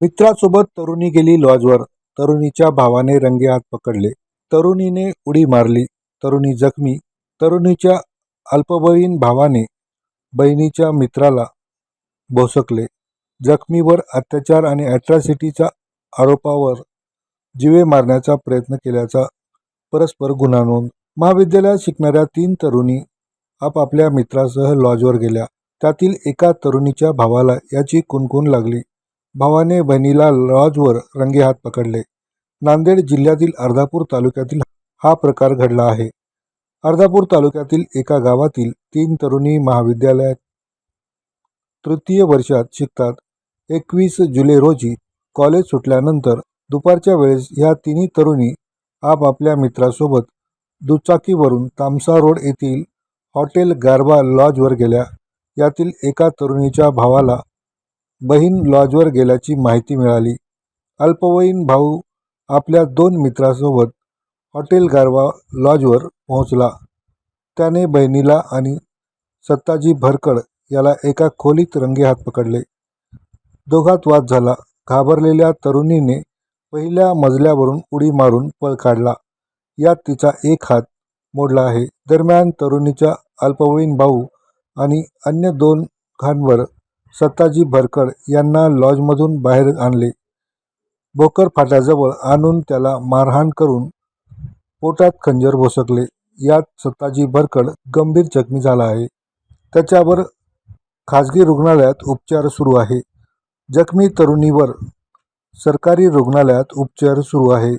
मित्रासोबत तरुणी गेली लॉजवर. तरुणीच्या भावाने रंगे हात पकडले. तरुणीने उडी मारली. तरुणी जखमी. तरुणीच्या अल्पवयीन भावाने बहिणीच्या मित्राला भोसकले. जखमीवर अत्याचार आणि अॅट्रॉसिटीच्या आरोपावर जीवे मारण्याचा प्रयत्न केल्याचा परस्पर गुन्हा नोंद. महाविद्यालयात शिकणाऱ्या तीन तरुणी आपापल्या मित्रासह लॉजवर गेल्या. त्यातील एका तरुणीच्या भावाला याची कुणकुण लागली. भावाने बहिणीला लॉजवर रंगेहात पकडले. नांदेड जिल्ह्यातील अर्धापूर तालुक्यातील हा प्रकार घडला आहे. अर्धापूर तालुक्यातील एका गावातील तीन तरुणी महाविद्यालयात तृतीय वर्षात शिकतात. एकवीस जुलै रोजी कॉलेज सुटल्यानंतर दुपारच्या वेळेस ह्या तिन्ही तरुणी आपापल्या मित्रासोबत दुचाकीवरून तामसा रोड येथील हॉटेल गारबा लॉजवर गेल्या. यातील एका तरुणीच्या भावाला बहीण लॉजवर गेल्याची माहिती मिळाली. अल्पवयीन भाऊ आपल्या दोन मित्रासोबत हॉटेल गारवा लॉजवर पोहोचला. त्याने बहिणीला आणि सत्ताजी भरकड याला एका खोलीत रंगे हात पकडले. दोघात वाद झाला. घाबरलेल्या तरुणीने पहिल्या मजल्यावरून उडी मारून पळ काढला. यात तिचा एक हात मोडला आहे. दरम्यान तरुणीच्या अल्पवयीन भाऊ आणि अन्य दोन घांवर सत्ताजी भरकड यांना लॉजमधून बाहेर आणले. बोकर फाट्याजवळ आणून त्याला मारहाण करून पोटात खंजर भोसकले. यात सत्ताजी भरकड गंभीर जखमी झाला आहे. त्याच्यावर खाजगी रुग्णालयात उपचार सुरू आहे. जखमी तरुणीवर सरकारी रुग्णालयात उपचार सुरू आहे.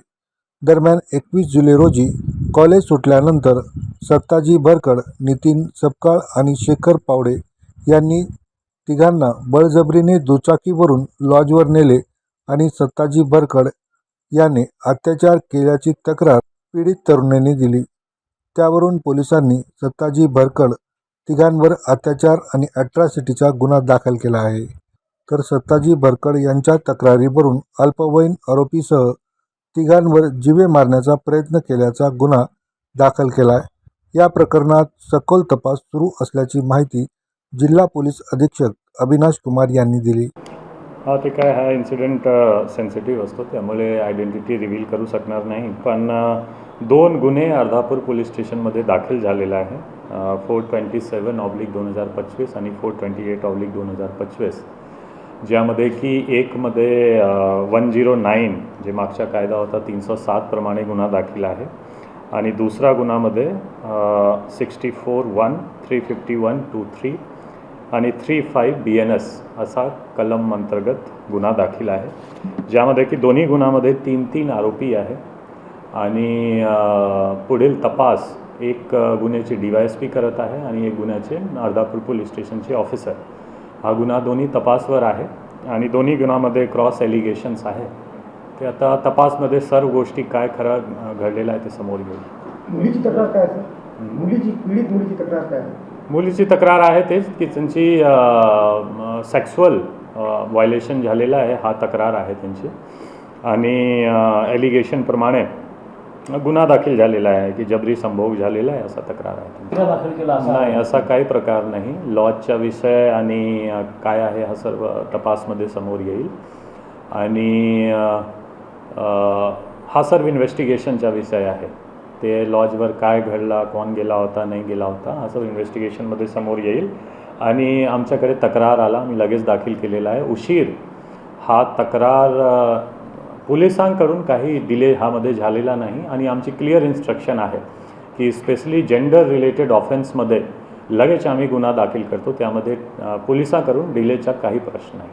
दरम्यान एकवीस जुलै रोजी कॉलेज सुटल्यानंतर सत्ताजी भरकड नितीन सपकाळ आणि शेखर पावडे यांनी तिघांना बळजबरीने दुचाकीवरून लॉजवर नेले आणि सत्ताजी बरकड याने अत्याचार केल्याची तक्रार पीडित तरुणीने दिली. त्यावरून पोलिसांनी सत्ताजी भरकड तिघांवर अत्याचार आणि अॅट्रॉसिटीचा गुन्हा दाखल केला आहे. तर सत्ताजी भरकड यांच्या तक्रारीवरून अल्पवयीन आरोपीसह तिघांवर जीवे मारण्याचा प्रयत्न केल्याचा गुन्हा दाखल केलाय या प्रकरणात सखोल तपास सुरू असल्याची माहिती जिल्हा पोलीस अधीक्षक अविनाश कुमार यांनी दिली. हा ते काय हा इन्सिडेंट सेन्सिटिव्ह असतो. त्यामुळे आयडेंटिटी रिव्हील करू शकणार नाही. पण दोन गुन्हे अर्धापूर पोलीस स्टेशनमध्ये दाखल झालेला आहे. फोर ट्वेंटी सेवन ऑब्लिक दोन हजार पंचवीस आणि फोर ट्वेंटी एट ऑब्लिक दोन हजार पंचवीस. ज्यामध्ये की एकमध्ये वन झिरो नाईन जे मागचा कायदा होता तीनशे सातप्रमाणे गुन्हा दाखल आहे. आणि दुसरा गुन्हामध्ये sixty four one three fifty one two three आणि three five B N S असा कलम अंतर्गत गुन्हा दाखल आहे ज्यामध्ये की दोन्ही गुन्ह्यामध्ये तीन तीन आरोपी आहे. आणि पुढील तपास एक गुन्ह्याचे डी वाय एस पी करत आहे आणि एक गुन्ह्याचे अर्धापूर पोलीस स्टेशनचे ऑफिसर. हा गुन्हा दोन्ही तपासवर आहे आणि दोन्ही गुन्ह्यामध्ये क्रॉस एलिगेशन्स आहे. ते आता तपासमध्ये सर्व गोष्टी काय खरं घडलेलं आहे ते समोर येईल. मुलीची तक्रार काय मुलीची पीडित मुलीची तक्रार काय आहे? मुलीची तक्रार आहे तेच की त्यांची सेक्सुअल व्हायलेशन झालेलं आहे हा तक्रार आहे त्यांची. आणि ॲलिगेशनप्रमाणे गुन्हा दाखल झालेला आहे की जबरी संभोग झालेला आहे असा तक्रार आहे नाही असा काही प्रकार नाही. लॉजचा विषय आणि काय आहे हा सर्व तपासमध्ये समोर येईल. आणि हा सर्व इन्व्हेस्टिगेशनचा विषय आहे. ते लॉजवर काय घडला कोण गेला होता नाही गेला होता असं इन्व्हेस्टिगेशनमध्ये समोर येईल. आणि आमच्याकडे तक्रार आला मी लगेच दाखल केलेला आहे. उशीर. हा तक्रार पोलिसांकडून काही डिले हामध्ये झालेला नाही आणि आमची क्लिअर इन्स्ट्रक्शन आहे की स्पेशली जेंडर रिलेटेड ऑफेन्समध्ये लगेच आम्ही गुन्हा दाखल करतो. त्यामध्ये पोलिसांकडून डिलेचा काही प्रश्न नाही.